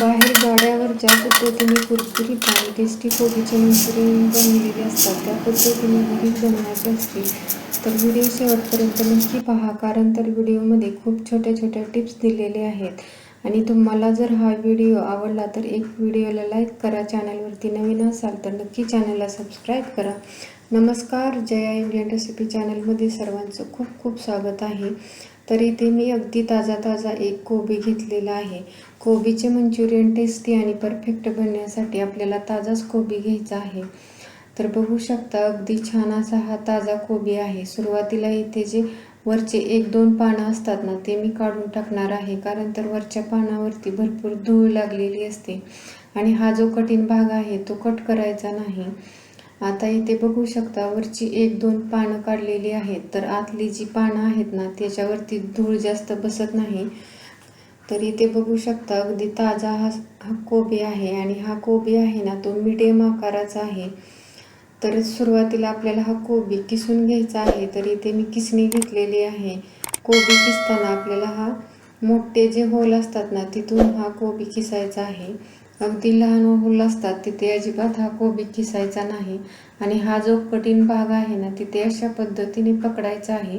बाहेर गाड्यावर ज्या पद्धतीने कुरकुरी आणि टेस्टी कोबीचे मंचुरियन बनलेले असतात त्या पद्धतीने घरी बनवायचे असतील तर व्हिडिओ शेवटपर्यंत नक्की पहा कारण तर व्हिडिओमध्ये खूप छोट्या छोट्या टिप्स दिलेले आहेत. आणि तुम्हाला जर हा व्हिडिओ आवडला तर एक व्हिडिओला लाईक करा चॅनलवरती नवीन असाल तर नक्की चॅनलला सबस्क्राईब करा. नमस्कार जया इंडियन रेसिपी चॅनलमध्ये सर्वांचं खूप खूप स्वागत आहे. तर इथे मी अगदी ताजा ताजा एक कोबी घेतलेला आहे. कोबीचे मंचुरियन टेस्टी आणि परफेक्ट बनण्यासाठी आपल्याला ताजाच कोबी घ्यायचा आहे. तर बघू शकता अगदी छान असा हा ताजा कोबी आहे. सुरुवातीला इथे जे वरचे एक दोन पानं असतात ना ते मी काढून टाकणार आहे. कारण तर वरच्या पानावरती भरपूर धूळ लागलेली असते. आणि हा जो कठीण भाग आहे तो कट करायचा नाही. आता इथे बघू शकता वरची एक दोन पानं काढलेली आहेत. तर आतली जी पानं आहेत ना त्याच्यावरती धूळ जास्त बसत नाही. तर इथे बघू शकता अगदी ताजा हा हा कोबी आहे आणि हा कोबी आहे ना तो मिडियम आकाराचा आहे. तर सुरुवातीला आपल्याला हा कोबी किसून घ्यायचा आहे तर इथे मी किसणी घेतलेली आहे. कोबी किसताना आपल्याला हा मोठे जे होल असतात ना तिथून हा कोबी किसायचा आहे. अगदी लहान होल असतात तिथे अजिबात हा कोबी किसायचा नाही. आणि हा जो कठीण भाग आहे ना तिथे अशा पद्धतीने पकडायचा आहे.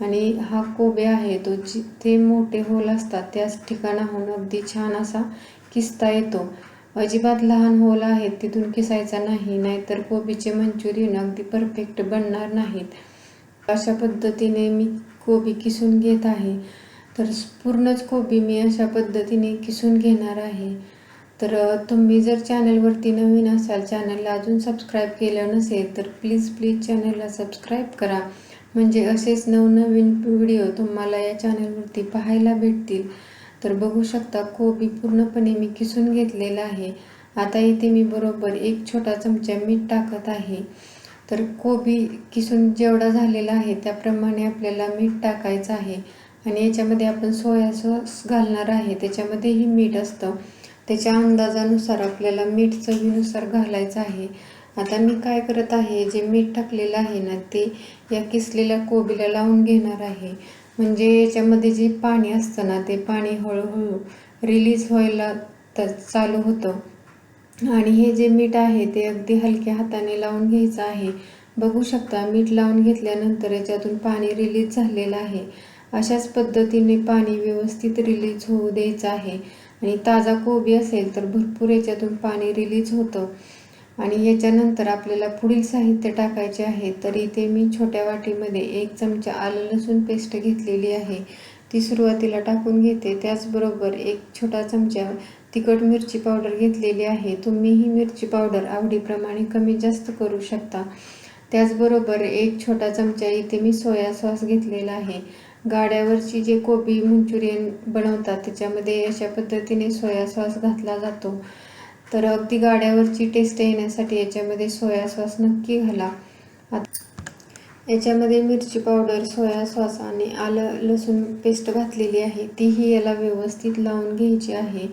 आणि हा कोबी आहे तो जिथे मोठे होल असतात त्याच ठिकाणाहून अगदी छान असा किसता येतो. अजिबात लहान होल आहेत तिथून किसायचा नाही नाहीतर कोबीचे मंचुरियन अगदी परफेक्ट बनणार नाहीत. अशा पद्धतीने मी कोबी किसून घेत आहे. तर पूर्णच कोबी मी अशा पद्धतीने किसून घेणार आहे. तर तुम्ही जर चॅनलवरती नवीन असाल चॅनलला अजून सबस्क्राईब केलं नसेल तर प्लीज प्लीज चॅनलला सबस्क्राईब करा. म्हणजे असेच नवनवीन व्हिडिओ तुम्हाला या चॅनलवरती पाहायला भेटतील. तर बघू शकता कोबी पूर्णपणे मी किसून घेतलेला आहे. आता इथे मी बरोबर एक छोटा चमचा मीठ टाकत आहे. तर कोबी किसून जेवढा झालेला आहे त्याप्रमाणे आपल्याला मीठ टाकायचं आहे. आणि याच्यामध्ये आपण सोया सॉस घालणार आहे. त्याच्यामध्येही मीठ असतं. त्याच्या अंदाजानुसार आपल्याला मीठ चवीनुसार घालायचं आहे. आता मी काय करत आहे? जे मीठ टाकलेलं आहे ना ते या किसलेल्या कोबीला लावून घेणार आहे. म्हणजे याच्यामध्ये जे पाणी असतं ना ते पाणी हळूहळू रिलीज व्हायला तर चालू होतं. आणि हे जे मीठ आहे ते अगदी हलक्या हाताने लावून घ्यायचं आहे. बघू शकता मीठ लावून घेतल्यानंतर याच्यातून पाणी रिलीज झालेलं आहे. अशाच पद्धतीने पाणी व्यवस्थित रिलीज होऊ द्यायचं आहे. आणि ताजा कोबी असेल तर भरपूर याच्यातून पाणी रिलीज होतं. आणि याच्यानंतर आपल्याला पुढील साहित्य टाकायचे आहे तर इथे मी छोट्या वाटीमध्ये एक चमचा आलं लसूण पेस्ट घेतलेली आहे. ती सुरुवातीला टाकून घेते. त्याचबरोबर एक छोटा चमचा तिखट मिरची पावडर घेतलेली आहे. तुम्ही ही मिरची पावडर आवडीप्रमाणे कमी जास्त करू शकता. त्याचबरोबर एक छोटा चमचा इथे मी सोया सॉस घेतलेला आहे. गाड्यावरची जे कोबी मंचुरियन बनवतात त्याच्यामध्ये अशा पद्धतीने सोया सॉस घातला जातो. तर अगदी गाड्यावरची टेस्ट येण्यासाठी याच्यामध्ये सोया सॉस नक्की घाला. याच्यामध्ये मिरची पावडर सोया सॉस आणि आलं लसूण पेस्ट घातलेली आहे. तीही याला व्यवस्थित लावून घ्यायची आहे.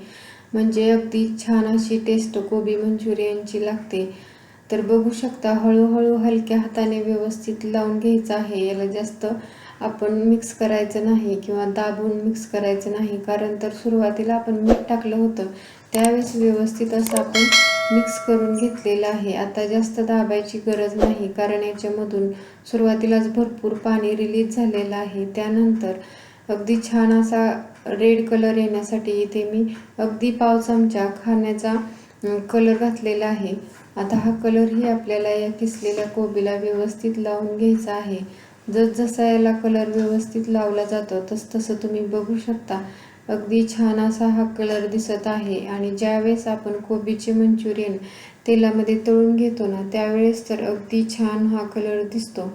म्हणजे अगदी छान अशी टेस्ट कोबी मंचुरियनची लागते. तर बघू शकता हळूहळू हलक्या हाताने व्यवस्थित लावून घ्यायचं आहे. याला जास्त आपण मिक्स करायचं नाही किंवा दाबून मिक्स करायचं नाही. कारण तर सुरुवातीला आपण मीठ टाकलं होतं. त्यावेळेस व्यवस्थित असं आपण मिक्स करून घेतलेलं आहे. आता जास्त दाबायची गरज नाही कारण याच्यामधून सुरुवातीलाच भरपूर पाणी रिलीज झालेलं आहे. त्यानंतर अगदी छान असा रेड कलर येण्यासाठी इथे मी अगदी पाव चमचा खाण्याचा कलर घातलेला आहे. आता हा कलरही आपल्याला या किसलेल्या कोबीला व्यवस्थित लावून घ्यायचा आहे. जसजसा याला कलर व्यवस्थित लावला जातो तसतसं तुम्ही बघू शकता. अगदी छान असा हा कलर दिसत आहे. आणि ज्यावेळेस आपण कोबीचे मंचुरियन तेलामध्ये तळून घेतो ना त्यावेळेस तर अगदी छान हा कलर दिसतो.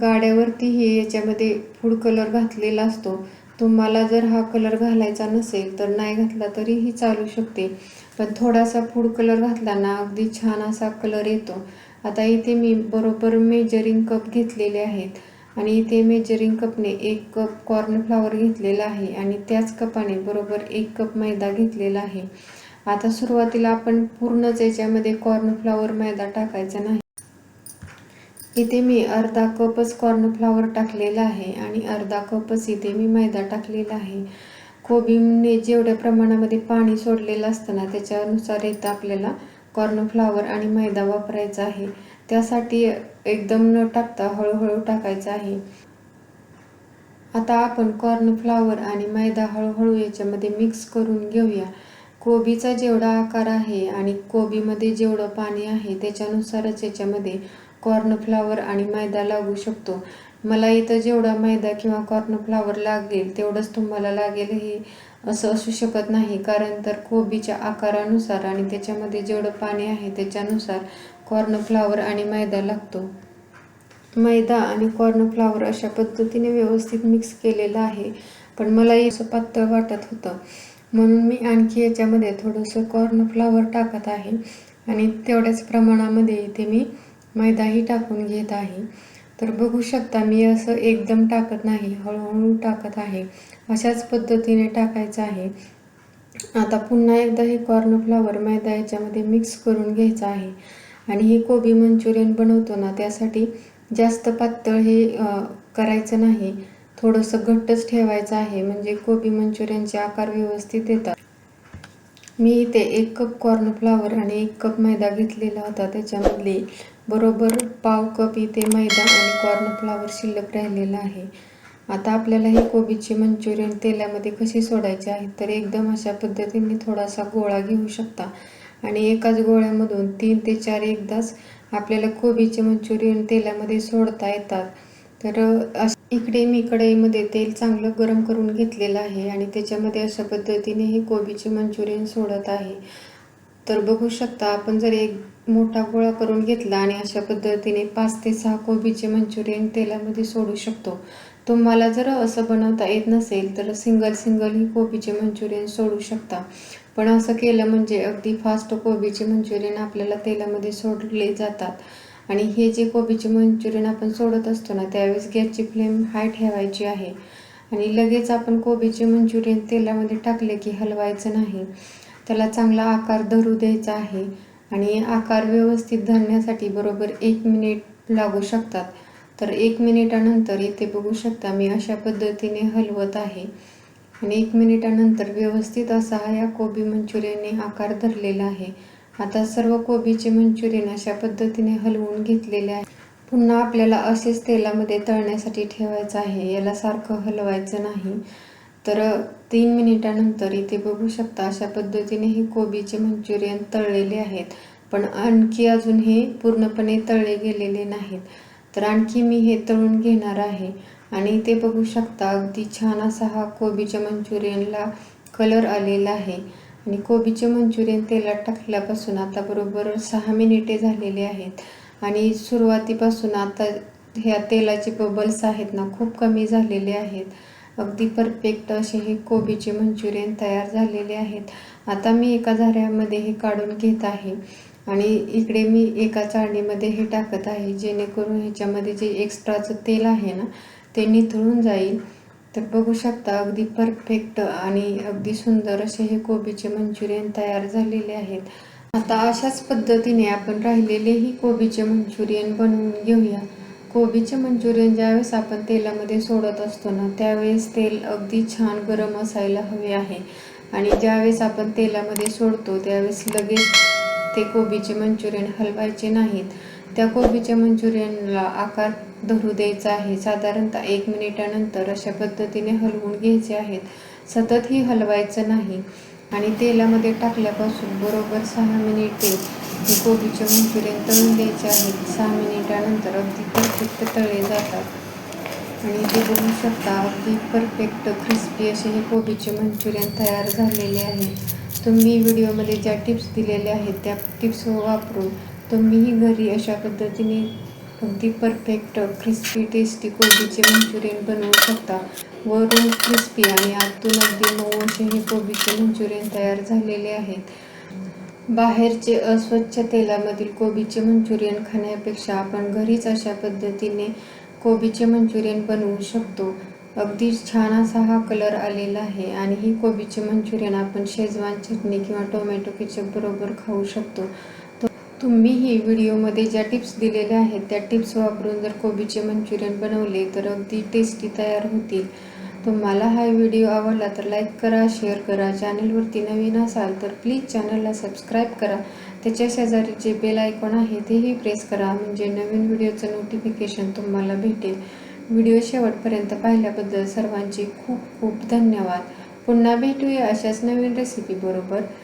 गाड्यावरतीही याच्यामध्ये फूड कलर घातलेला असतो. तुम्हाला जर हा कलर घालायचा नसेल तर नाही घातला तरीही चालू शकते. पण थोडासा फूड कलर घातला ना अगदी छान असा कलर येतो. आता इथे मी बरोबर मेजरिंग कप घेतलेले आहेत. आणि इथे मेजरिंग कपने एक कप कॉर्नफ्लावर घेतलेला आहे आणि त्याच कपाने बरोबर एक कप मैदा घेतलेला आहे. आता सुरुवातीला आपण पूर्णच याच्यामध्ये कॉर्नफ्लावर मैदा टाकायचा नाही. इथे मी अर्धा कपच कॉर्नफ्लावर टाकलेला आहे आणि अर्धा कपच इथे मी मैदा टाकलेला आहे. कोबीने जेवढ्या प्रमाणामध्ये पाणी सोडलेलं असतं ना त्याच्यानुसार इथं आपल्याला कॉर्नफ्लावर आणि मैदा वापरायचा आहे. त्यासाठी एकदम न टाकता हळूहळू टाकायचं आहे. आता आपण कॉर्नफ्लावर आणि मैदा हळूहळू याच्यामध्ये मिक्स करून घेऊया. कोबीचा जेवढा आकार आहे आणि कोबीमध्ये जेवढं पाणी आहे त्याच्यानुसारच याच्यामध्ये कॉर्नफ्लावर आणि मैदा लागू शकतो. मला इथं जेवढा मैदा किंवा कॉर्नफ्लावर लागेल तेवढंच तुम्हाला लागेल हे असं असू शकत नाही. कारण तर कोबीच्या आकारानुसार आणि त्याच्यामध्ये जेवढं पाणी आहे त्याच्यानुसार कॉर्नफ्लावर आणि मैदा लागतो. मैदा आणि कॉर्नफ्लावर अशा पद्धतीने व्यवस्थित मिक्स केलेलं आहे पण मला असं पातळ वाटत होतं. म्हणून मी आणखी याच्यामध्ये थोडंसं कॉर्नफ्लावर टाकत आहे आणि तेवढ्याच प्रमाणामध्ये इथे मी मैदाही टाकून घेत आहे. तर बघू शकता मी असं एकदम टाकत नाही हळूहळू टाकत आहे. अशाच पद्धतीने टाकायचं आहे. आता पुन्हा एकदा हे कॉर्नफ्लावर मैदा याच्यामध्ये मिक्स करून घ्यायचं आहे. आणि हे कोबी मंचुरियन बनवतो ना त्यासाठी जास्त पातळ हे करायचं नाही. थोडंसं घट्टच ठेवायचं आहे म्हणजे कोबी मंचुरियनचे आकार व्यवस्थित येतात. मी इथे एक कप कॉर्नफ्लावर आणि एक कप मैदा घेतलेला होता त्याच्यामधले बरोबर पाव कप इथे मैदा आणि कॉर्नफ्लावर शिल्लक राहिलेला आहे. आता आपल्याला हे कोबीचे मंचुरियन तेलामध्ये कसे सोडायचे आहेत तर एकदम अशा पद्धतीने थोडासा गोळा घेऊ शकता. आणि एकाच गोळ्यामधून तीन ते चार एकदाच आपल्याला कोबीचे मंचुरियन तेलामध्ये सोडता येतात. तर इकडे मी कढईमध्ये तेल चांगलं गरम करून घेतलेलं आहे आणि त्याच्यामध्ये अशा पद्धतीने हे कोबीचे मंचुरियन सोडत आहे. तर बघू शकता आपण जर एक मोठा गोळा करून घेतला आणि अशा पद्धतीने पाच ते सहा कोबीचे मंचुरियन तेलामध्ये सोडू शकतो. तुम्हाला जर असं बनवता येत नसेल तर सिंगल सिंगल ही कोबीचे मंचुरियन सोडू शकता. पण असं केलं म्हणजे अगदी फास्ट कोबीचे मंचुरियन आपल्याला तेलामध्ये सोडले जातात. आणि हे जे कोबीचे मंचुरियन आपण सोडत असतो ना त्यावेळेस गॅसची फ्लेम हाय ठेवायची आहे. आणि लगेच आपण कोबीचे मंचुरियन तेलामध्ये टाकले की हलवायचं नाही. त्याला चांगला आकार धरू द्यायचा आहे. आणि आकार व्यवस्थित धरण्यासाठी बरोबर एक मिनिट लागू शकतात. तर एक मिनिटानंतर इथे बघू शकता मी अशा पद्धतीने हलवत आहे. आणि एक मिनिटानंतर व्यवस्थित असा या कोबी मंचुरियनने आकार धरलेला आहे. आता सर्व कोबीचे मंचुरियन अशा पद्धतीने हलवून घेतलेले आहे. पुन्हा आपल्याला असेच तेलामध्ये तळण्यासाठी ठेवायचं आहे. याला सारखं हलवायचं नाही. तर तीन मिनिटानंतर इथे बघू शकता अशा पद्धतीने हे कोबीचे मंचुरियन तळलेले आहेत. पण आणखी अजून हे पूर्णपणे तळले गेलेले नाहीत. तर आणखी मी हे तळून घेणार आहे. आणि ते बघू शकता अगदी छान असा हा कोबीच्या मंचुरियनला कलर आलेला आहे. आणि कोबीचे मंचुरियन तेलात टाकल्यापासून आता बरोबर सहा मिनिटे झालेले आहेत. आणि सुरुवातीपासून आता ह्या तेलाचे बबल्स आहेत ना खूप कमी झालेले आहेत. अगदी परफेक्ट असे हे कोबीचे मंचुरियन तयार झालेले आहेत. आता मी एका झाऱ्यामध्ये हे काढून घेत आहे. आणि इकडे मी एका चाळणीमध्ये हे टाकत आहे जेणेकरून ह्याच्यामध्ये जे एक्स्ट्राचं तेल आहे ना ते निथळून जाईल. तर बघू शकता अगदी परफेक्ट आणि अगदी सुंदर असे हे कोबीचे मंचुरियन तयार झालेले आहेत. आता अशाच पद्धतीने आपण राहिलेलेही कोबीचे मंचुरियन बनवून घेऊया. कोबीचे मंचुरियन ज्यावेळेस आपण तेलामध्ये सोडत असतो ना त्यावेळेस तेल अगदी छान गरम असायला हवे आहे. आणि ज्यावेळेस आपण तेलामध्ये सोडतो त्यावेळेस लगेच ते कोबीचे मंचुरियन हलवायचे नाहीत. त्या कोबीच्या मंचुरियनला आकार धरू द्यायचं आहे. साधारणतः एक मिनिटानंतर अशा पद्धतीने हलवून घ्यायचे आहेत. सततही हलवायचं नाही. आणि तेलामध्ये टाकल्यापासून बरोबर सहा मिनिटे हे कोबीचे मंचुरियन तळून द्यायचे आहेत. सहा मिनिटानंतर अगदी परफेक्ट तळले जातात. आणि ते बघू शकता अगदी परफेक्ट क्रिस्पी असे हे कोबीचे मंचुरियन तयार झालेले आहे. तुम्ही व्हिडिओमध्ये ज्या टिप्स दिलेल्या आहेत त्या टिप्स वापरून तुम्हीही घरी अशा पद्धतीने अगदी परफेक्ट क्रिस्पी टेस्टी कोबीचे मंचुरियन बनवू शकता? वरून क्रिस्पी आणि आतून अगदी मऊ असे हे कोबीचे मंचुरियन तयार झालेले आहेत बाहेरचे अस्वच्छ तेलामधील कोबीचे मंचुरियन खाण्यापेक्षा आपण घरीच अशा पद्धतीने कोबीचे मंचुरियन बनवू शकतो. अगदी छान असा हा कलर आलेला आहे आणि ही कोबीचे मंचुरियन आपण शेजवान चटणी किंवा टोमॅटो केचप बरोबर खाऊ शकतो. तुम्ही ही व्हिडिओमध्ये ज्या टिप्स दिलेल्या आहेत त्या टिप्स वापरून जर कोबीचे मंचुरियन बनवले तर अगदी टेस्टी तयार होतील. तुम्हाला हा व्हिडिओ आवडला तर लाईक करा शेअर करा. चॅनलवरती नवीन असाल तर प्लीज चॅनलला सबस्क्राईब करा. त्याच्या शेजारी जे बेल आयकॉन आहे तेही प्रेस करा. म्हणजे नवीन व्हिडिओचं नोटिफिकेशन तुम्हाला भेटेल. व्हिडिओ शेवटपर्यंत पाहिल्याबद्दल सर्वांचे खूप खूप धन्यवाद. पुन्हा भेटूया अशाच नवीन रेसिपी बरोबर.